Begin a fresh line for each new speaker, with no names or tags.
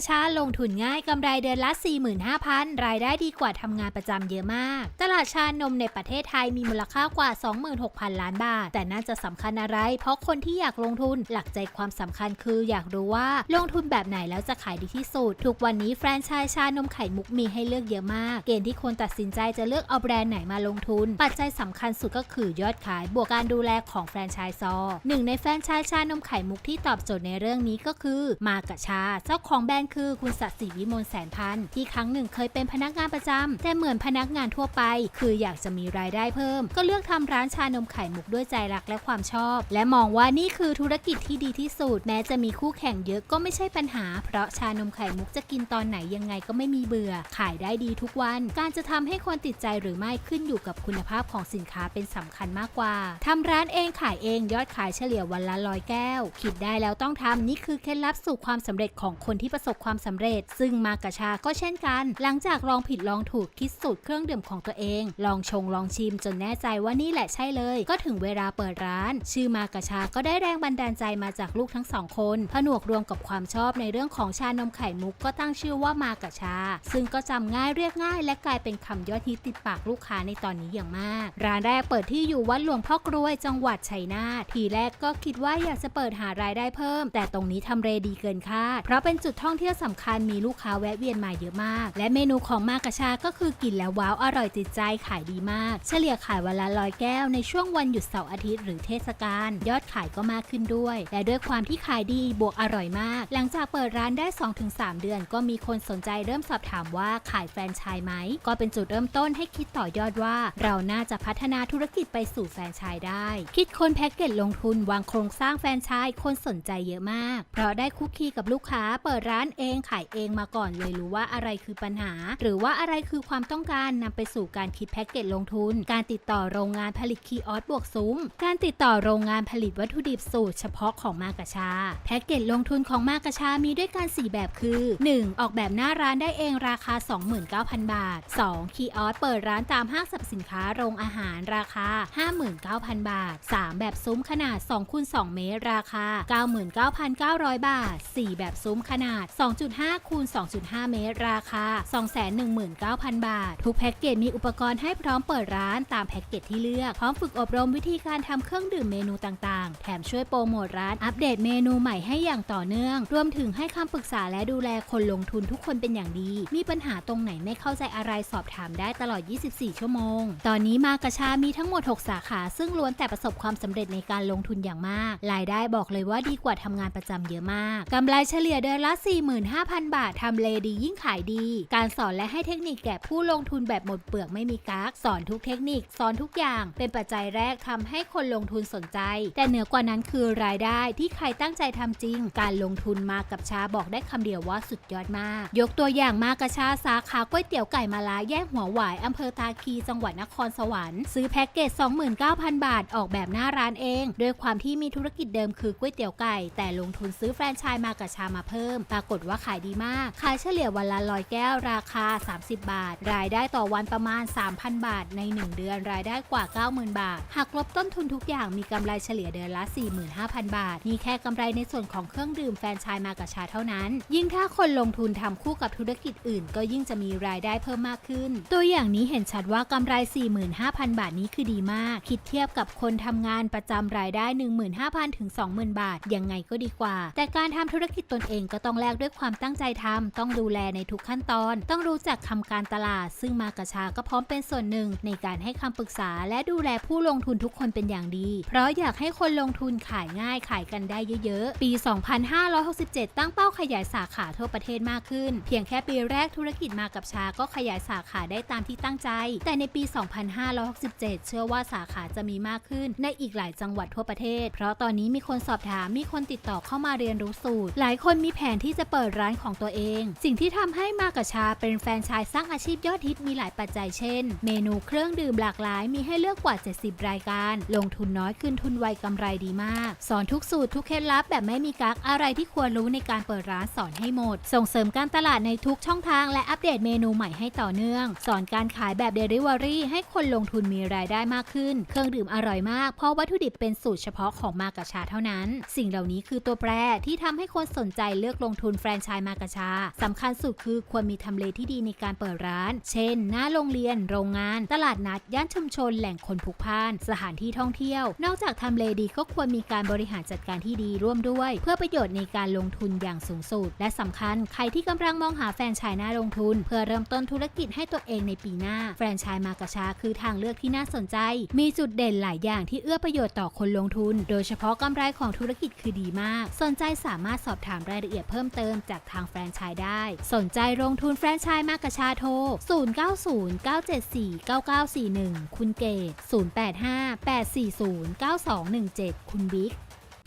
ระชาลงทุนง่ายกำไรเดือนละ 45,000 รายได้ดีกว่าทำงานประจำเยอะมาก ตลาดชานมในประเทศไทยมีมูลค่ากว่า 26,000 ล้านบาท แต่น่าจะสำคัญอะไร เพราะคนที่อยากลงทุนหลักใจความสำคัญคืออยากรู้ว่าลงทุนแบบไหนแล้วจะขายดีที่สุด ทุกวันนี้แฟรนไชส์ชานมไข่มุกมีให้เลือกเยอะมาก เกณฑ์ที่คนตัดสินใจจะเลือกเอาแบรนด์ไหนมาลงทุน ปัจจัยสำคัญสุดก็คือยอดขายบวกการดูแลของแฟรนไชส์ซอหนึ่งในแฟรนไชส์ชานมไข่มุกที่ตอบโจทย์ในเรื่องนี้ก็คือ มากะชาเจ้าของแบรนด์คือ คุณสัตย์ศรีวิมลแสนพันธ์ที่ครั้งหนึ่งเคยเป็นพนักงานประจำแต่เหมือนพนักงานทั่วไป คืออยากจะมีรายได้เพิ่ม ก็เลือกทำร้านชานมไข่มุกด้วยใจรักและความชอบ และมองว่านี่คือธุรกิจที่ดีที่สุด แม้จะมีคู่แข่งเยอะก็ไม่ใช่ปัญหา เพราะชานมไข่มุกจะกินตอนไหนยังไงก็ไม่มีเบื่อ ขายได้ดีทุกวัน การจะทำให้คนติดใจหรือไม่ขึ้นอยู่กับคุณภาพของสินค้าเป็นสำคัญมากกว่าทำร้านเองขายเองยอดขายเฉลี่ยวันละร้อยแก้ว คิดได้แล้วต้องทำนี่คือเคล็ดลับสู่ความสำเร็จของคนที่ประสบความสำเร็จ ซึ่งมากระชาก็เช่นกัน หลังจากลองผิดลองถูกคิดสูตรเครื่องดื่มของตัวเอง ลองชงลองชิมจนแน่ใจว่านี่แหละใช่เลย ก็ถึงเวลาเปิดร้าน ชื่อมากระชาก็ได้แรงบันดาลใจมาจากลูกทั้งสองคน ผนวกรวมกับความชอบในเรื่องของชานมไข่มุกก็ตั้งชื่อว่ามากระชา ซึ่งก็จำง่ายเรียกง่าย และกลายเป็นคำยอดฮิตติดปากลูกค้าในตอนนี้อย่างมาก ร้านแรกเปิดที่อยู่วัดหลวงพ่อกรวยจังหวัดชัยนาททีแรกก็คิดว่าอยากจะเปิดหารายได้เพิ่ม แต่ตรงนี้ทำเลดีเกินคาดเพราะเป็นจุดท่องเที่ยวสำคัญมีลูกค้าแวะเวียนมาเยอะมาก และเมนูของมากระชาก็คือกินแล้วว้าวอร่อยติดใจขายดีมาก เฉลี่ยขายวันละร้อยแก้วในช่วงวันหยุดเสาร์อาทิตย์หรือเทศกาลยอดขายก็มากขึ้นด้วย และด้วยความที่ขายดีบวกอร่อยมาก หลังจากเปิดร้านได้ 2-3 เดือน ก็มีคนสนใจเริ่มสอบถามว่าขายแฟรนไชส์ไหมก็เป็นจุดเริ่มต้นให้คิดต่อยอดว่า เราน่าจะพัฒนาธุรกิจไปสู่แฟรนไชส์ได้ คิดคนแพ็กเกจลงทุนวางโครงสร้างแฟรนไชส์คนสนใจเยอะมาก เพราะได้คุกคีกับลูกค้าเปิดร้านเองขายเองมาก่อนเลยรู้ว่าอะไรคือปัญหา หรือว่าอะไรคือความต้องการนำไปสู่การคิดแพ็กเกจลงทุน การติดต่อโรงงานผลิตคีออสบวกซุ้ม การติดต่อโรงงานผลิตวัตถุดิบสูตรเฉพาะของมากระชา แพ็กเกจลงทุนของมากระชามีด้วยกัน 4 แบบคือ 1. ออกแบบหน้าร้านได้เองราคา 29,000 บาท 2. คีออสเปิดร้านตามห้างสรรพสินค้าโรงอาหารราคา 59,000 บาท 3. แบบซุ้มขนาด2คูณ2เมตรราคา 99,900 บาท 4. แบบซุ้มขนาด2.5 คูณ 2.5 เมตร ราคา 219,000 บาท ทุกแพ็กเกจมีอุปกรณ์ให้พร้อมเปิดร้านตามแพ็กเกจที่เลือก พร้อมฝึกอบรมวิธีการทำเครื่องดื่มเมนูต่างๆ แถมช่วยโปรโมทร้านอัปเดตเมนูใหม่ให้อย่างต่อเนื่อง รวมถึงให้คำปรึกษาและดูแลคนลงทุนทุกคนเป็นอย่างดี มีปัญหาตรงไหนไม่เข้าใจอะไรสอบถามได้ตลอด 24 ชั่วโมง ตอนนี้มากระชามีทั้งหมด 6 สาขาซึ่งล้วนแต่ประสบความสำเร็จในการลงทุนอย่างมาก รายได้บอกเลยว่าดีกว่าทำงานประจำเยอะมากกำไรเฉลี่ยเดือนละ45,000 บาททำเลดียิ่งขายดี การสอนและให้เทคนิคแก่ผู้ลงทุนแบบหมดเปลือกไม่มีกักสอนทุกเทคนิค สอนทุกอย่าง เป็นปัจจัยแรกทำให้คนลงทุนสนใจ แต่เหนือกว่านั้นคือรายได้ที่ใครตั้งใจทำจริง การลงทุนมากับชาบอกได้คำเดียวว่าสุดยอดมาก ยกตัวอย่างมากระชาสาขาก๋วยเตี๋ยวไก่มาลาแยกหัวหวายอำเภอตาคีจังหวัดนครสวรรค์ซื้อแพ็กเกจ 29,000 บาท ออกแบบหน้าร้านเองด้วยความที่มีธุรกิจเดิมคือก๋วยเตี๋ยวไก่ แต่ลงทุนซื้อแฟรนไชส์มากระชามาเพิ่ม ปรากฏว่าขายดีมาก ขายเฉลี่ยวันละร้อยแก้วราคา 30 บาท รายได้ต่อวันประมาณ 3,000 บาท ใน 1 เดือนรายได้กว่า 90,000 บาท หากลบต้นทุนทุกอย่างมีกำไรเฉลี่ยเดือนละ 45,000 บาท นี่แค่กำไรในส่วนของเครื่องดื่มแฟรนไชส์มากระชาเท่านั้น ยิ่งถ้าคนลงทุนทำคู่กับธุรกิจอื่น ก็ยิ่งจะมีรายได้เพิ่มมากขึ้น ตัวอย่างนี้เห็นชัดว่ากำไร 45,000 บาทนี้คือดีมาก คิดเทียบกับคนทำงานประจำรายได้ 15,000 ถึง 20,000 บาท ยังไงก็ดีกว่า แต่การทำธุรกิจตนเองก็ต้องแลกด้วยความตั้งใจทำต้องดูแลในทุกขั้นตอน ต้องรู้จักทำการตลาด ซึ่งมากระชาก็พร้อมเป็นส่วนหนึ่ง ในการให้คำปรึกษา และดูแลผู้ลงทุนทุกคนเป็นอย่างดี เพราะอยากให้คนลงทุนขายง่ายขายกันได้เยอะๆ ปี 2567 ตั้งเป้าขยายสาขาทั่วประเทศมากขึ้น เพียงแค่ปีแรกธุรกิจมากับชาก็ขยายสาขาได้ตามที่ตั้งใจ แต่ในปี 2567 เชื่อว่าสาขาจะมีมากขึ้น ในอีกหลายจังหวัดทั่วประเทศ เพราะตอนนี้มีคนสอบถามมีคนติดต่อเข้ามาเรียนรู้สูตร หลายคนมีแผนที่จะเปิดร้านของตัวเอง สิ่งที่ทำให้มากับชาเป็นแฟนชายสร้างอาชีพยอดฮิตมีหลายปัจจัยเช่น เมนูเครื่องดื่มหลากหลายมีให้เลือกกว่า 70 รายการ ลงทุนน้อยขึ้นทุนไวกำไรดีมาก สอนทุกสูตรทุกเคล็ดลับแบบไม่มีกักอะไรที่ควรรู้ในการเปิดร้านสอนให้หมด ส่งเสริมการตลาดในทุกช่องทางและอัปเดตเมนูใหม่ให้ต่อเนื่อง สอนการขายแบบ Delivery ให้คนลงทุนมีรายได้มากขึ้น เครื่องดื่มอร่อยมาก เพราะวัตถุดิบเป็นสูตรเฉพาะของมากับชาเท่านั้น สิ่งเหล่านี้คือตัวแปรที่ทำให้คนสนใจเลือกลงทุนแฟรนไชส์มากระชาสำคัญสุดคือควรมีทำเลที่ดีในการเปิดร้าน เช่น หน้าโรงเรียน โรงงาน ตลาดนัด ย่านชุมชน แหล่งคนพลุกพล่าน สถานที่ท่องเที่ยว นอกจากทำเลดีก็ควรมีการบริหารจัดการที่ดีร่วมด้วย เพื่อประโยชน์ในการลงทุนอย่างสูงสุด และสำคัญ ใครที่กำลังมองหาแฟรนไชส์น่าลงทุน เพื่อเริ่มต้นธุรกิจให้ตัวเองในปีหน้า แฟรนไชส์มากระชาคือทางเลือกที่น่าสนใจ มีจุดเด่นหลายอย่างที่เอื้อประโยชน์ต่อคนลงทุน โดยเฉพาะกำไรของธุรกิจคือดีมาก สนใจสามารถสอบถามรายละเอียดเพิ่มเติมจากทางแฟรนไชส์ได้ สนใจลงทุนแฟรนไชส์มากระชาโทร 0909749941 คุณเกต0858409217 คุณบิ๊ก